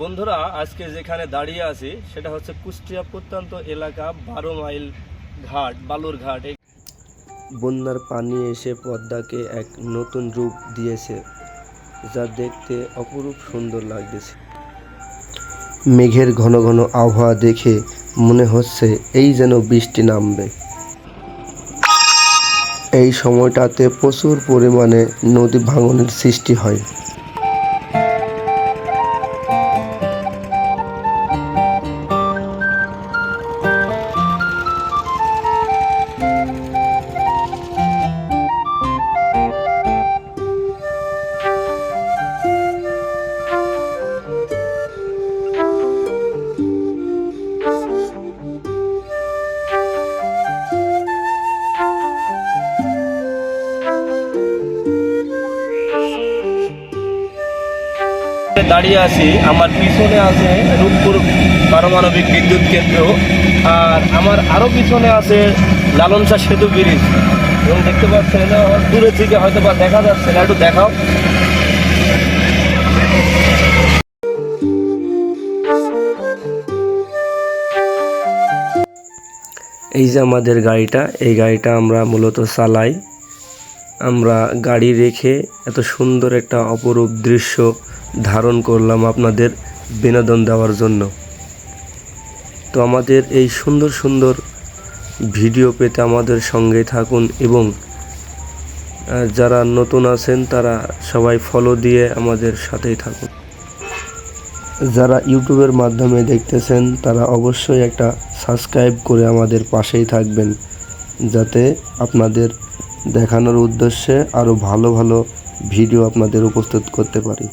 বন্ধুরা, আজকে যেখানে দাঁড়িয়ে আছি, সেটা হচ্ছে কুষ্টিয়া প্রত্যন্ত এলাকা বারো মাইল ঘাট, বালুর ঘাট। বন্যার পানি এসে পদ্মাকে এক নতুন রূপ দিয়েছে, যা দেখতে অপরূপ সুন্দর লাগতেছে। মেঘের ঘন ঘন আবহাওয়া দেখে মনে হচ্ছে এই যেন বৃষ্টি নামবে। এই সময়টাতে প্রচুর পরিমাণে নদী ভাঙনের সৃষ্টি হয়। দাঁড়িয়ে আছি, আমার পিছনে আছে রূপপুর পারমাণবিক বিদ্যুৎ কেন্দ্র, আর আমার আরও পিছনে আছে লালনসা সেতু ব্রিজ। এবং দেখতে পাচ্ছেন দূরে থেকে হয়তো বা দেখা যাচ্ছে না, একটু দেখাও। এই যে আমাদের গাড়িটা, এই গাড়িটা আমরা মূলত চালাই। আমরা গাড়ি রেখে এত সুন্দর একটা অপরূপ দৃশ্য ধারণ করলাম আপনাদের বিনোদন দেওয়ার জন্য। তো আমাদের এই সুন্দর সুন্দর ভিডিও পেতে আমাদের সঙ্গে থাকুন এবং যারা নতুন আছেন তারা সবাই ফলো দিয়ে আমাদের সাথেই থাকুন। যারা ইউটিউবের মাধ্যমে দেখতেছেন তারা অবশ্যই একটা সাবস্ক্রাইব করে আমাদের পাশেই থাকবেন, যাতে আপনাদের দেখানোর উদ্দেশ্যে আরও ভালো ভালো ভিডিও আপনাদের উপস্থিত করতে পারি।